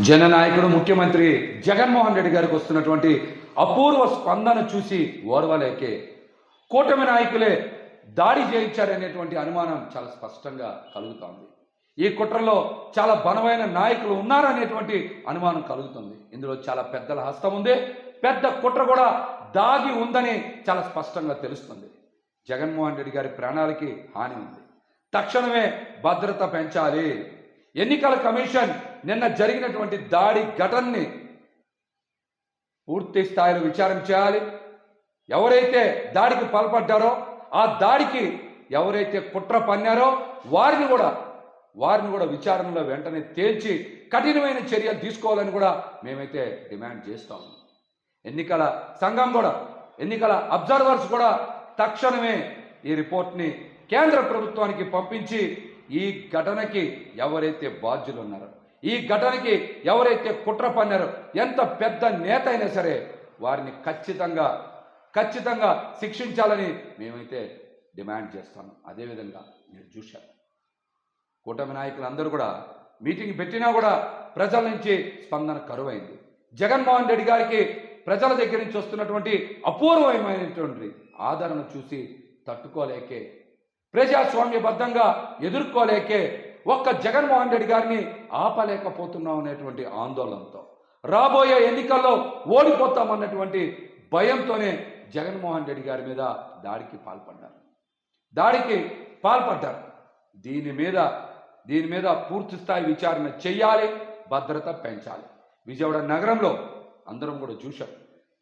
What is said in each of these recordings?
జననాయకుడు ముఖ్యమంత్రి జగన్మోహన్ రెడ్డి గారికి వస్తున్నటువంటి అపూర్వ స్పందన చూసి ఓర్వలేకే. కూటమి నాయకులే దాడి చేయించారనేటువంటి అనుమానం చాలా స్పష్టంగా కలుగుతోంది. ఈ కుట్రలో చాలా బలమైన నాయకులు ఉన్నారనేటువంటి అనుమానం కలుగుతుంది. ఇందులో చాలా పెద్దల హస్తం ఉంది. పెద్ద కుట్ర కూడా దాగి ఉందని చాలా స్పష్టంగా తెలుస్తుంది. జగన్మోహన్ రెడ్డి గారి ప్రాణాలకి హాని ఉంది. తక్షణమే భద్రత పెంచాలి. ఎన్నికల కమిషన్ నిన్న జరిగినటువంటి దాడి ఘటనని పూర్తి స్థాయిలో విచారం చేయాలి. ఎవరైతే దాడికి పాల్పడ్డారో ఆ దాడికి ఎవరైతే కుట్ర పన్నారో వారిని కూడా వారిని కూడా విచారణలో వెంటనే తేల్చి కఠినమైన చర్యలు తీసుకోవాలని కూడా మేమైతే డిమాండ్ చేస్తాం. ఎన్నికల సంఘం కూడా ఎన్నికల అబ్జర్వర్స్ కూడా తక్షణమే ఈ రిపోర్ట్ని కేంద్ర ప్రభుత్వానికి పంపించి ఈ ఘటనకి ఎవరైతే బాధ్యులు ఉన్నారో ఈ ఘటనకి ఎవరైతే కుట్ర పన్నారో ఎంత పెద్ద నేత అయినా సరే వారిని ఖచ్చితంగా ఖచ్చితంగా శిక్షించాలని మేమైతే డిమాండ్ చేస్తాము అదేవిధంగా మీరు చూశారు. కూటమి నాయకులందరూ కూడా మీటింగ్ పెట్టినా కూడా ప్రజల నుంచి స్పందన కరువైంది. జగన్మోహన్ రెడ్డి గారికి ప్రజల దగ్గర నుంచి వస్తున్నటువంటి అపూర్వమైనటువంటి ఆదరణ చూసి తట్టుకోలేకే ప్రజాస్వామ్యబద్ధంగా ఎదుర్కోలేకే ఒక్క జగన్మోహన్ రెడ్డి గారిని ఆపలేకపోతున్నాం అనేటువంటి ఆందోళనతో రాబోయే ఎన్నికల్లో ఓడిపోతామన్నటువంటి భయంతోనే జగన్మోహన్ రెడ్డి గారి మీద దాడికి పాల్పడ్డారు. దాడికి పాల్పడ్డారు. దీని మీద దీని మీద పూర్తి స్థాయి విచారణ చేయాలి భద్రత పెంచాలి. విజయవాడ నగరంలో అందరం కూడా చూశాం.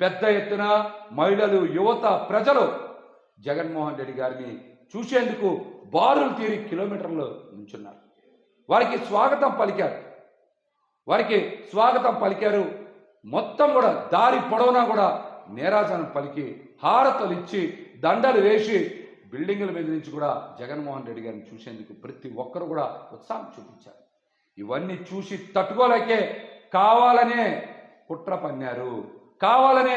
పెద్ద ఎత్తున మహిళలు యువత ప్రజలు జగన్మోహన్ రెడ్డి గారిని చూసేందుకు బారులు తీరి కిలోమీటర్లు నుంచున్నారు. వారికి స్వాగతం పలికారు. వారికి స్వాగతం పలికారు. మొత్తం కూడా దారి పొడవునా కూడా నేరాజనం పలికి హారతలు ఇచ్చి దండలు వేసి బిల్డింగుల మీద నుంచి కూడా జగన్మోహన్ రెడ్డి గారిని చూసేందుకు ప్రతి ఒక్కరు కూడా ఉత్సాహం చూపించారు. ఇవన్నీ చూసి తట్టుకోలేకే కావాలనే కుట్ర పన్నారు. కావాలనే